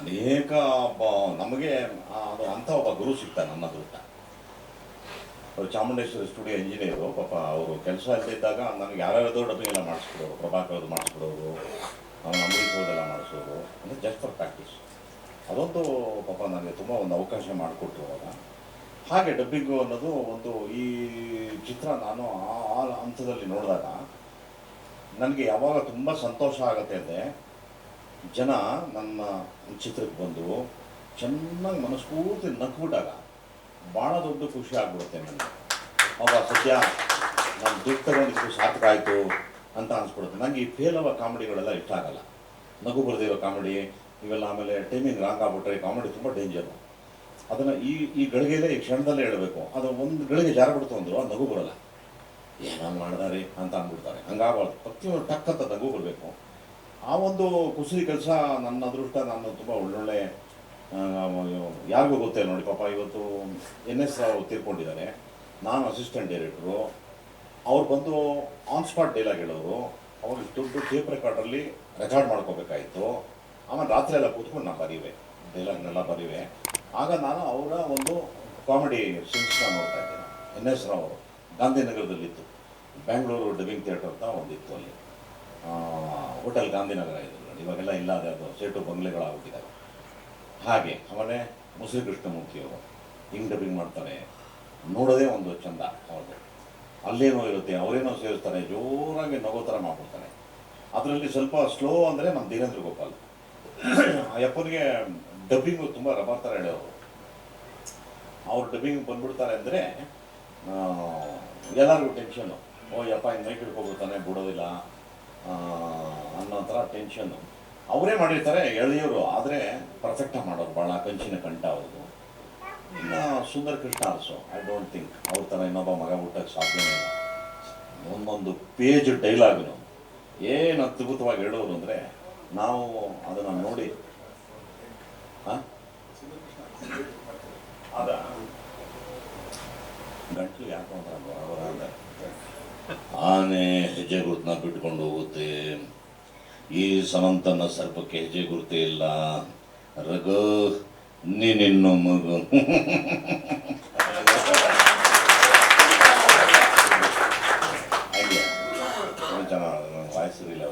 ಅನೇಕ ಒಬ್ಬ ನಮಗೆ ಅದು ಅಂಥ ಒಬ್ಬ ಗುರು ಸಿಕ್ತ ನನ್ನ ದೂತ ಅವರು ಚಾಮುಂಡೇಶ್ವರಿ ಸ್ಟುಡಿಯೋ ಇಂಜಿನಿಯರು, ಪಾಪ ಅವರು ಕೆಲಸ ಇದ್ದಾಗ ನನಗೆ ಯಾರ್ಯಾರದೋ ಡಬ್ಬಿಂಗ್ ಎಲ್ಲ ಮಾಡಿಸ್ಬಿಡೋರು, ಪ್ರಭಾಕರ್ ಮಾಡಿಸ್ಬಿಡೋರು ಅಂಬರೀಷ್ ಅವ್ರದ್ದೆಲ್ಲ ಮಾಡಿಸೋರು, ಅಂದರೆ ಜಸ್ಟ್ ಫಾರ್ ಪ್ರಾಕ್ಟೀಸ್ ಅದೊಂದು ಪಾಪ ನನಗೆ ತುಂಬ ಒಂದು ಅವಕಾಶ ಮಾಡಿಕೊಟ್ರು ಅವಾಗ. ಹಾಗೆ ಡಬ್ಬಿಂಗು ಅನ್ನೋದು ಒಂದು ಈ ಚಿತ್ರ ನಾನು ಆ ಹಂತದಲ್ಲಿ ನೋಡಿದಾಗ, ನನಗೆ ಯಾವಾಗ ತುಂಬ ಸಂತೋಷ ಆಗುತ್ತೆ ಅಂದರೆ ಜನ ನಮ್ಮ ಚಿತ್ರಕ್ಕೆ ಬಂದು ಚೆನ್ನಾಗಿ ಮನಸ್ಫೂರ್ತಿ ನಕ್ಬಿಟ್ಟಾಗ ಭಾಳ ದೊಡ್ಡ ಖುಷಿ ಆಗ್ಬಿಡುತ್ತೆ ನನಗೆ. ಅವಾಗ ಸತ್ಯ ನಮ್ಮ ದುಡ್ಡು ತಗೊಂಡಿದ್ದು ಸಾರ್ಥಕ ಆಯಿತು ಅಂತ ಅನಿಸ್ಬಿಡುತ್ತೆ. ನನಗೆ ಈ ಫೇಲ್ ಆಗೋ ಕಾಮಿಡಿಗಳೆಲ್ಲ ಇಷ್ಟ ಆಗಲ್ಲ. ನಗು ಬರ್ದಿರೋ ಕಾಮಿಡಿ, ಇವೆಲ್ಲ ಆಮೇಲೆ ಟೈಮಿಂಗ್ ರಾಂಗ್ ಆಗ್ಬಿಟ್ರೆ ಕಾಮಿಡಿ ತುಂಬ ಡೇಂಜರು ಅದನ್ನು ಈ ಈ ಗಳಿಗೆಲ್ಲ ಈ ಕ್ಷಣದಲ್ಲೇ ಹೇಳಬೇಕು. ಅದು ಒಂದು ಗಳಿಗೆ ಜಾರ ಬಿಡ್ತು ಅಂದರು ಅದು ನಗು ಬರಲ್ಲ. ಏನೋ ಮಾಡ್ದಾರೆ ಅಂತ ಅಂದ್ಬಿಡ್ತಾರೆ ಹಂಗಾಗಬಾರ್ದು ಪ್ರತಿಯೊಂದು ಟಕ್ ಅಂತ ನಗು ಬರಬೇಕು. ಆ ಒಂದು ಕುಸರಿ ಕೆಲಸ ನನ್ನ ಅದೃಷ್ಟ ನಾನು ತುಂಬ ಒಳ್ಳೊಳ್ಳೆ ಯಾರಿಗೂ ಗೊತ್ತೇ ನೋಡಿ, ಪಾಪ ಇವತ್ತು ಎನ್ ಎಸ್ ರಾವ್ ತೀರ್ಕೊಂಡಿದ್ದಾರೆ. ನಾನು ಅಸಿಸ್ಟೆಂಟ್ ಡೈರೆಕ್ಟ್ರು ಅವ್ರು ಬಂದು ಆನ್ ಸ್ಪಾಟ್ ಡೈಲಾಗ್ ಹೇಳೋರು. ಅವ್ರಿಗೆ ದುಡ್ಡು ಟೇಪ್ ರೆಕಾರ್ಡಲ್ಲಿ ರೆಕಾರ್ಡ್ ಮಾಡ್ಕೋಬೇಕಾಯಿತು. ಆಮೇಲೆ ರಾತ್ರಿ ಎಲ್ಲ ಕೂತ್ಕೊಂಡು ನಾನು ಬರೀವೆ. ಡೈಲಾಗ್ನೆಲ್ಲ ಬರೀವೆ. ಆಗ ನಾನು ಅವರ ಒಂದು ಕಾಮಿಡಿ ಸಿನ್ಸ್ನ ನೋಡ್ತಾ ಇದ್ದೇನೆ ಎನ್ ಎಸ್ ರಾವ್ ಅವರು ಗಾಂಧಿನಗರದಲ್ಲಿತ್ತು ಬ್ಯಾಂಗ್ಳೂರು ಡಬ್ಬಿಂಗ್ ಥಿಯೇಟರ್ ಅಂತ ಒಂದಿತ್ತು ಅಲ್ಲಿ. ಹೋಟೆಲ್ ಗಾಂಧಿನಗರ ಇದ್ರು ಇವಾಗೆಲ್ಲ ಇಲ್ಲ ಅದೇ ಸೇಟು ಬಂಗ್ಲೆಗಳಾಗ್ಬಿಟ್ಟಿದ್ದಾವೆ ಹಾಗೆ ಆಮೇಲೆ ಮುಸ್ಲಿ ಕೃಷ್ಣಮೂರ್ತಿಯವರು ಹಿಂಗ್ ಡಬ್ಬಿಂಗ್ ಮಾಡ್ತಾರೆ, ನೋಡೋದೇ ಒಂದು ಚಂದ ಅವ್ರದ್ದು ಅಲ್ಲೇನೋ ಇರುತ್ತೆ, ಅವರೇನೋ ಸೇರಿಸ್ತಾರೆ ಜೋರಾಗಿ ನಗೋ ಥರ ಮಾಡ್ಬಿಡ್ತಾನೆ ಅದರಲ್ಲಿ ಸ್ವಲ್ಪ ಸ್ಲೋ ಅಂದರೆ ನಮ್ಮ ದೀನೇಂದ್ರ ಗೋಪಾಲ್. ಯಪ್ಪನಿಗೆ ಡಬ್ಬಿಂಗು ತುಂಬ ರಬಾರ್ ಥರ ಹೇಳೋರು. ಅವ್ರು ಡಬ್ಬಿಂಗ್ ಬಂದ್ಬಿಡ್ತಾರೆ ಅಂದರೆ ಎಲ್ಲರಿಗೂ ಟೆನ್ಷನ್ನು ಓ ಯಪ್ಪ ಹಿಂಗೆ ಮೈಕ್ ಹಿಡ್ಕೊಬಿಡ್ತಾನೆ, ಬಿಡೋದಿಲ್ಲ. ಅನ್ನೋ ಒಂಥರ ಟೆನ್ಷನ್ನು ಅವರೇ ಮಾಡಿರ್ತಾರೆ ಎಳೆಯೋರು ಆದರೆ ಪರ್ಫೆಕ್ಟಾಗಿ ಮಾಡೋರು ಭಾಳ ಕಂಚಿನ ಕಂಠ ಅವ್ರದ್ದು. ಇನ್ನು Sundar Krishna also I don't think ಅವ್ರ ಥರ ಇನ್ನೊಬ್ಬ ಮಗ ಹುಟ್ಟಕ್ಕೆ ಸಾಧ್ಯನೇ ಇಲ್ಲ. ಒಂದೊಂದು ಪೇಜ್ ಡೈಲಾಗ್ನು ಏನು ಅದ್ಭುತವಾಗಿ ಹೇಳೋರು ಅಂದರೆ, ನಾವು ಅದನ್ನು ನೋಡಿ. ಹಾಂ? ಅದ. ಗಂಟ್ಲು ಯಾಕೆ ಅಂತ ಆನೆ ಹೆಜ್ಜೆ ಗುರುತನ್ನ ಬಿಟ್ಕೊಂಡು ಹೋಗುತ್ತೆ. ಈ ಸಮಂತನ ಸರ್ಪಕ್ಕೆ ಹೆಜ್ಜೆ ಗುರುತೇ ಇಲ್ಲ. ರಘು ನೀನಿನ್ನು ಮಗು. ಚೆನ್ನಾಗಿ ವಾಯ್ಸ್ ಇರಲಿಲ್ಲ